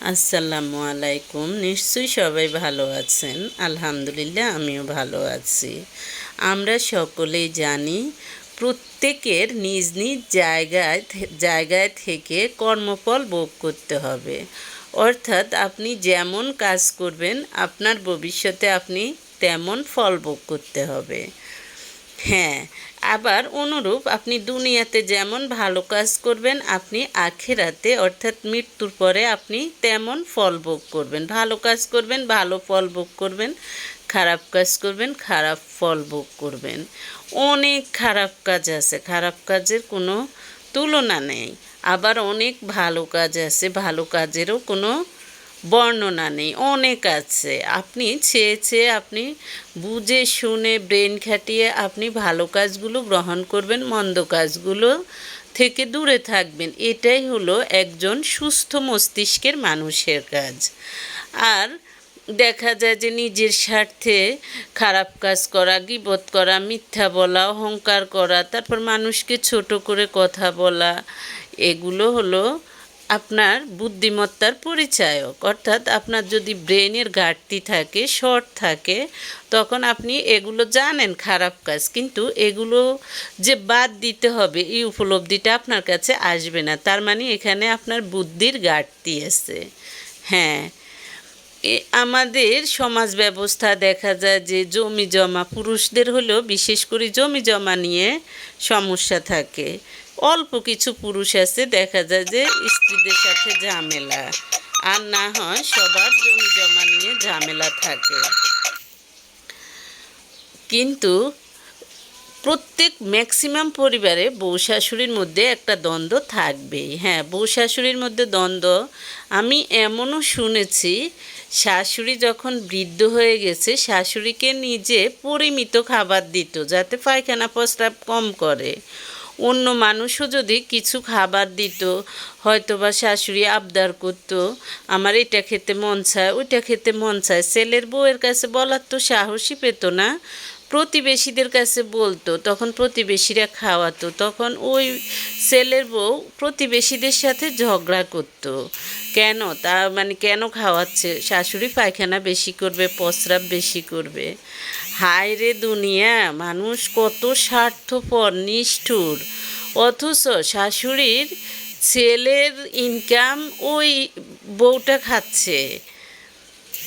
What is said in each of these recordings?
আসসালামু আলাইকুম। নিশ্চয়ই সবাই ভালো আছেন। আলহামদুলিল্লাহ, আমিও ভালো আছি। আমরা সকলেই জানি, প্রত্যেকের নিজ নিজ জায়গায় জায়গায় থেকে কর্মফল ভোগ করতে হবে। অর্থাৎ আপনি যেমন কাজ করবেন, আপনার ভবিষ্যতে আপনি তেমন ফল ভোগ করতে হবে। হ্যাঁ আবার অনুরূপ আপনি দুনিয়াতে যেমন ভালো কাজ করবেন, আপনি আখেরাতে অর্থাৎ মৃত্যুর পরে আপনি তেমন ফল ভোগ করবেন। ভালো কাজ করবেন, ভালো ফল ভোগ করবেন, খারাপ কাজ করবেন, খারাপ ফল ভোগ করবেন। অনেক খারাপ কাজ আছে, খারাপ কাজের কোনো তুলনা নেই। আবার অনেক ভালো কাজ আছে, ভালো কাজেরও কোনো বর্ণনা নেই, অনেক আছে। আপনি চেয়ে চেয়ে আপনি বুঝে শুনে ব্রেন খাটিয়ে আপনি ভালো কাজগুলো গ্রহণ করবেন, মন্দ কাজগুলো থেকে দূরে থাকবেন। এটাই হলো একজন সুস্থ মস্তিষ্কের মানুষের কাজ। আর দেখা যায় যে নিজের স্বার্থে খারাপ কাজ করা, গিবত করা, মিথ্যা বলা, অহংকার করা, তারপর মানুষকে ছোট করে কথা বলা, এগুলো হলো আপনার বুদ্ধিমত্তার পরিচায়ক। অর্থাৎ আপনার যদি ব্রেনের ঘাটতি থাকে, শর্ট থাকে, তখন আপনি এগুলো জানেন, খারাপ কাজ। কিন্তু এগুলো যে বাদ দিতে হবে, এই উপলব্ধিটা আপনার কাছে আসবে না। তার মানে এখানে আপনার বুদ্ধির ঘাটতি আছে। হ্যাঁ। আমাদের সমাজ ব্যবস্থা দেখা যায় যে জমি জমা, পুরুষদের হলেও বিশেষ করে জমি জমা নিয়ে সমস্যা থাকে। অল্প কিছু পুরুষ আছে, দেখা যায় যে স্ত্রীদের সাথে ঝামেলা। আর না হয় সবার জমি জমা নিয়ে ঝামেলা থাকে। কিন্তু প্রত্যেক ম্যাক্সিমাম পরিবারে বউ শাশুড়ির মধ্যে একটা দ্বন্দ্ব থাকবেই। হ্যাঁ বউ শাশুড়ির মধ্যে দ্বন্দ্ব, আমি এমনও শুনেছি, শাশুড়ি যখন বৃদ্ধ হয়ে গেছে, শাশুড়িকে নিজে পরিমিত খাবার দিত, যাতে পায়খানা প্রস্রাব কম করে। অন্য মানুষও যদি কিছু খাবার দিত হয়তো বা শাশুড়ি আবদার করতো, আমার এটা খেতে মন চায়, ওইটা খেতে মন চায়। ছেলের বউয়ের কাছে বলার তো সাহসই পেত না। প্রতিবেশীদের কাছে বলতো, তখন প্রতিবেশীরা খাওয়াতো, তখন ওই ছেলের বউ প্রতিবেশীদের সাথে ঝগড়া করতো। কেন? তা মানে কেন খাওয়াচ্ছে? শাশুড়ি পায়খানা বেশি করবে, প্রস্রাব বেশি করবে। হায় রে দুনিয়া, মানুষ কত স্বার্থপর, নিষ্ঠুর। অথচ শাশুড়ির ছেলের ইনকাম ওই বউটা খাচ্ছে।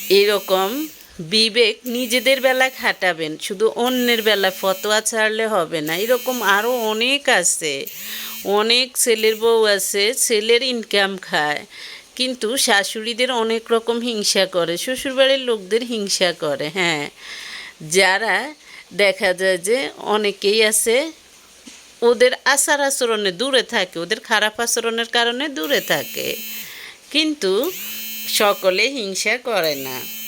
এরকম বিবেক নিজেদের বেলায় খাটাবেন, শুধু অন্যের বেলায় ফতোয়া ছাড়লে হবে না। এরকম আরও অনেক আছে। অনেক ছেলের বউ আছে, ছেলের ইনকাম খায়, কিন্তু শাশুড়িদের অনেক রকম হিংসা করে, শ্বশুরবাড়ির লোকদের হিংসা করে হ্যাঁ। যারা দেখা যায় যে অনেকেই আছে, ওদের আচার আচরণে দূরে থাকে, ওদের খারাপ আচরণের কারণে দূরে থাকে, কিন্তু সকলে হিংসা করে না।